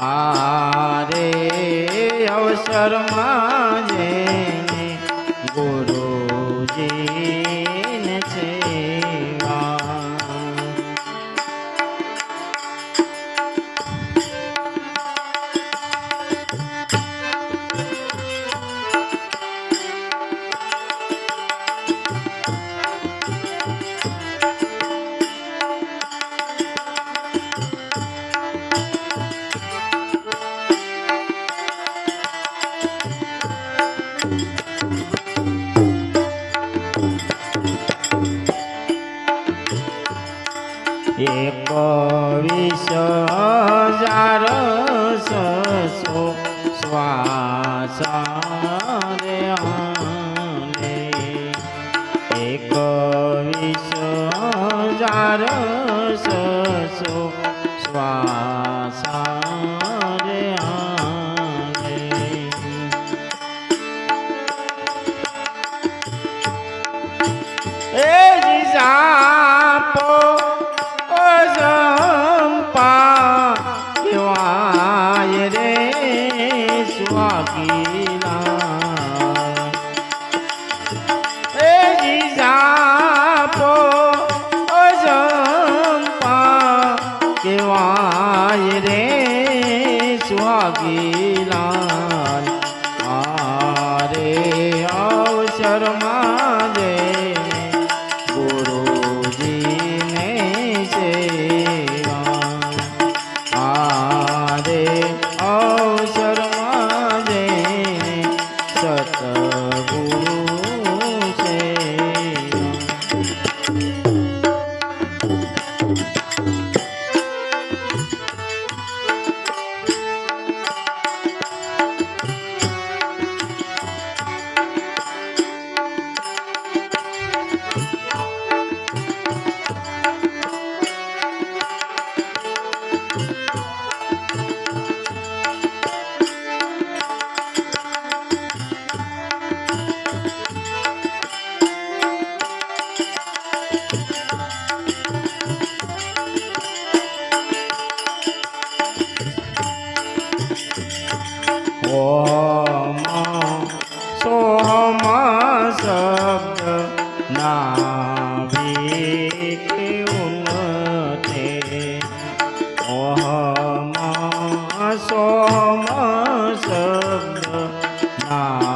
હારે અવસરમાં જેને ગુરુજી. હજાર સસો સ્વાસા যাব સોમ શબ્દ ના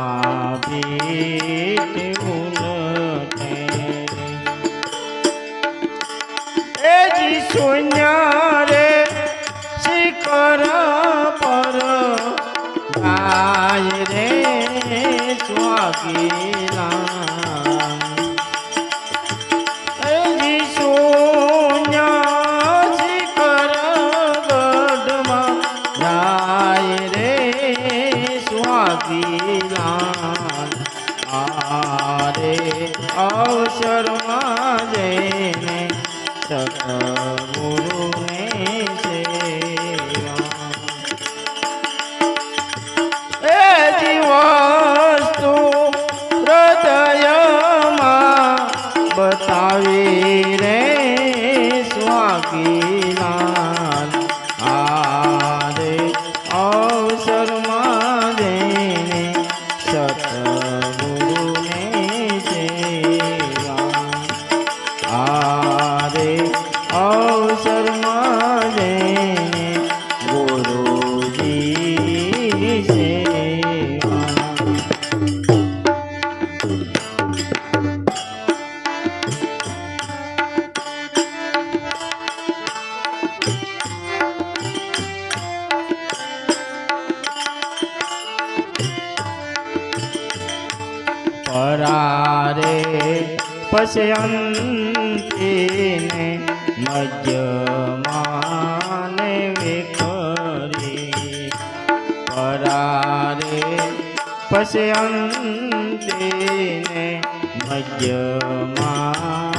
રે છે અંતિને મજમાને વિખરી પરારે પછી અંતિને મજમા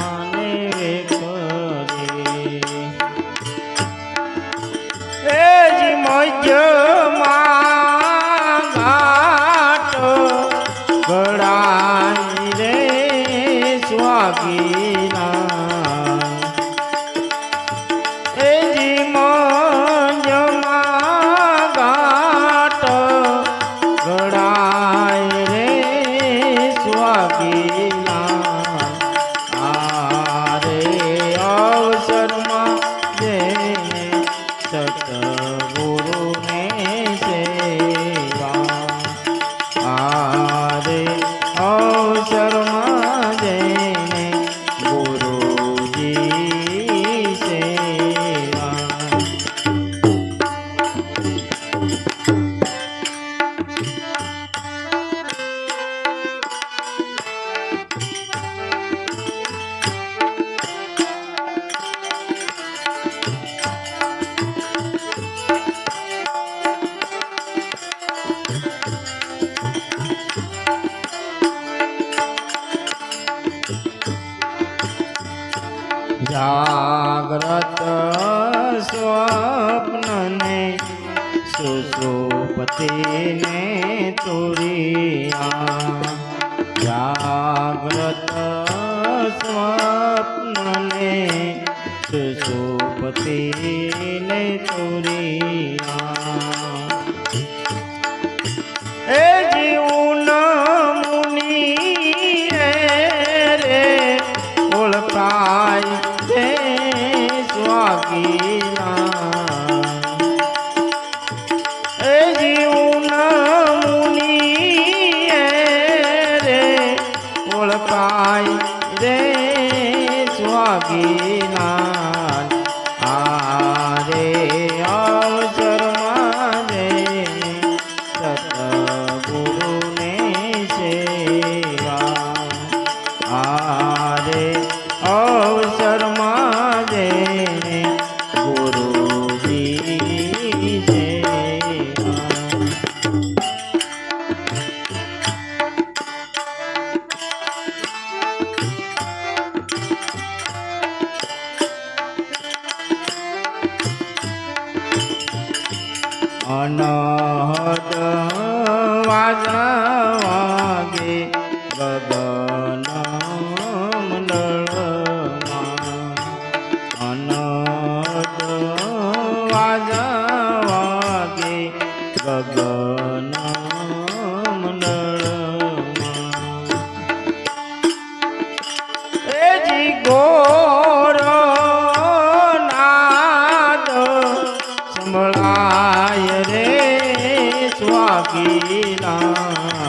તેને તોરિયા. જાગ્રત સ્વપ્નને સુશોભતી वागे बाबा વાગીના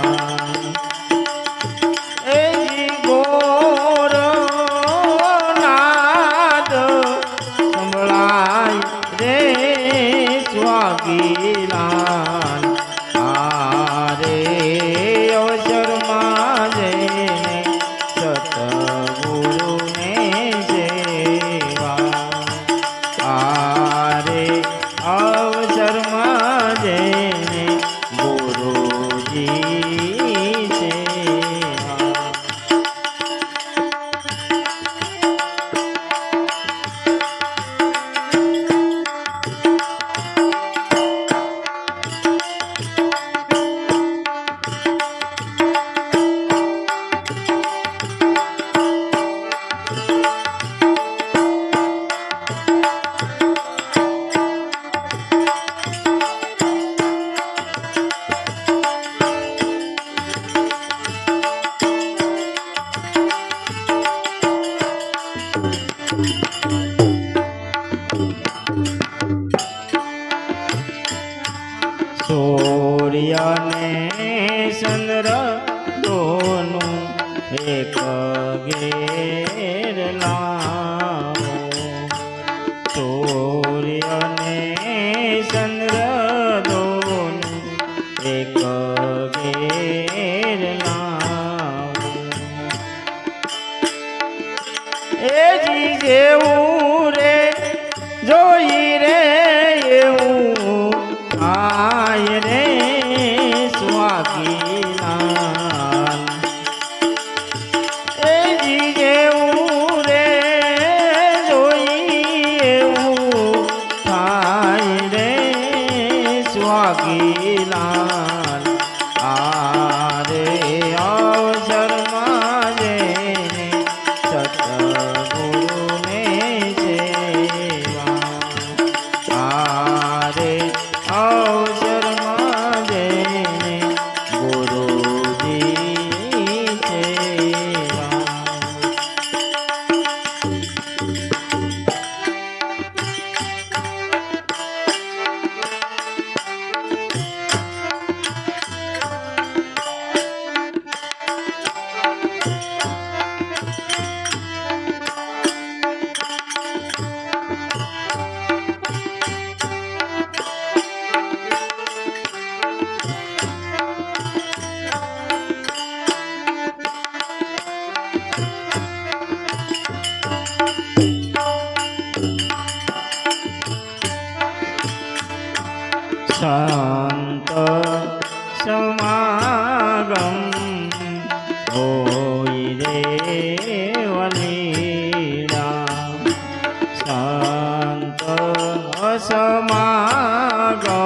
કેરલા शान्त समागम होय रे वलीला शान्त समागम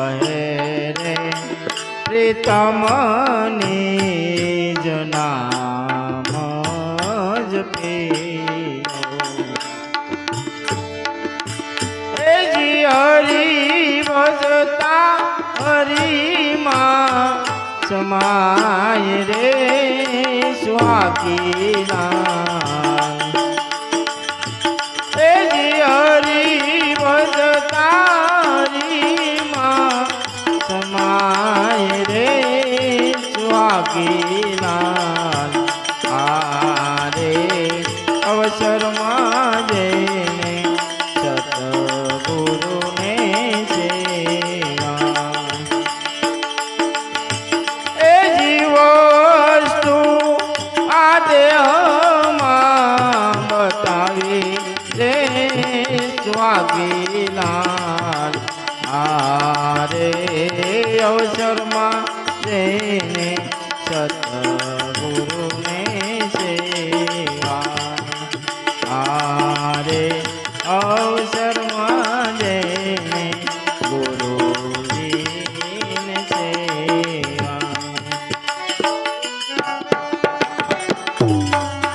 કહે રે પ્રીતમની જનામ જ એ જી હરી ભજતા હરીમાં સમાય રે સ્વાકીના રે સ્વામીલાલ આરે અવસરમાં રે